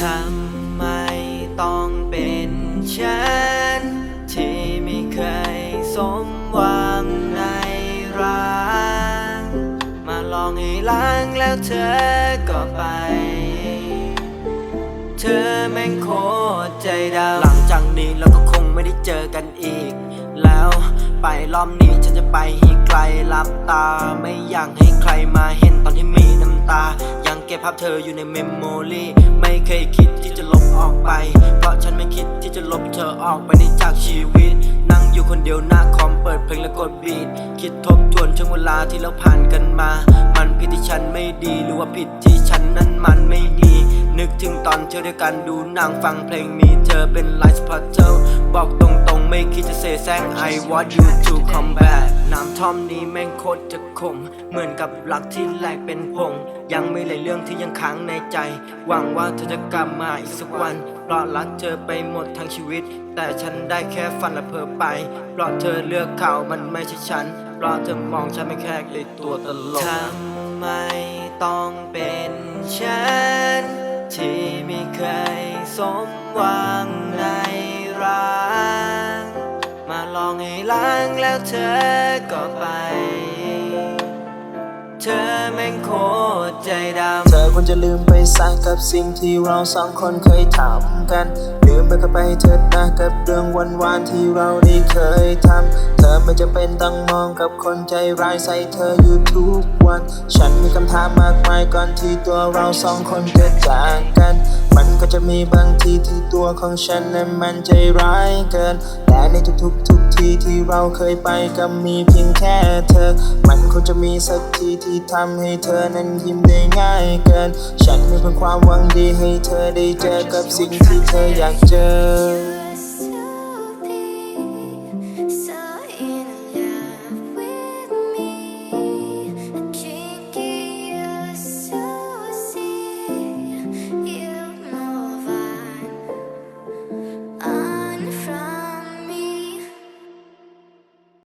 ทำไมต้องเป็นฉัน ที่ไม่เคยสมหวัง ลองให้ล้างแล้วเธอก็ไป เธอแม่งโคตรใจดำหลังจากนี้เราก็คงไม่ได้เจอกันอีก แล้วไปรอบนี้ฉันจะไปให้ไกลลับตา ไม่อยากให้ใครมาเห็นตอนที่มีน้ำตา ยังเก็บภาพเธออยู่ในเมมโมรีไม่เคยคิดที่จะลบออกไป จะลบเธอออกไปในจากชีวิต นั่งอยู่คนเดียวหน้าคอมเปิดเพลงแล้วกดบีทคิดทบทวนช่วงเวลาที่เราผ่านกันมา มันผิดที่ฉันไม่ดีหรือว่าผิดที่ฉันนั้นมันไม่ดี นึกถึงตอนเที่ยวด้วยกันดูนังฟังเพลงมีเธอเป็นไลฟ์สปอตเตอบอกตรงๆไม่คิดจะเซแซง I want you to come back น้ำท่อมนี้แม่งโคตรจะขม เหมือนกับรักที่แหลกเป็นผง ยังไม่เลยเรื่องที่ยังค้างในใจ หวังว่าเธอจะกลับมาอีกสักวัน เพราะรักเธอไปหมดทั้งชีวิต แต่ฉันได้แค่ฝันและเพ้อไป เพราะเธอเลือกเขามันไม่ใช่ฉัน เพราะเธอมองฉันไม่แค่เลยตัวตลกทำไมต้องเป็นฉัน สมหวังในรักมาลองให้ล้างแล้วเธอก็ไป เธอแม่งโคตรใจดำ ควรจะลืมไปซะกับสิ่งที่เราสองคนเคยทำกัน ลืมไปก็ไปเถิดนะกับเรื่องวันวานที่เราได้เคยทำ เธอไม่จะเป็นต้องมองกับคนใจร้ายใส่เธออยู่ทุกวัน ฉันมีคำถามมากมายก่อนที่ตัวเราสองคนจะจากกัน มันก็จะมีบางทีที่ตัวของฉันนั้นมันใจร้ายเกิน แต่ในทุกๆทุกทีที่เราเคยไปก็มีเพียงแค่เธอ มันคงจะมีสักทีที่ทำให้เธอนั้นยิ้มได้ง่ายเกินฉันมีเพียงความหวังดีให้เธอได้เจอกับสิ่งที่เธออยากเจอ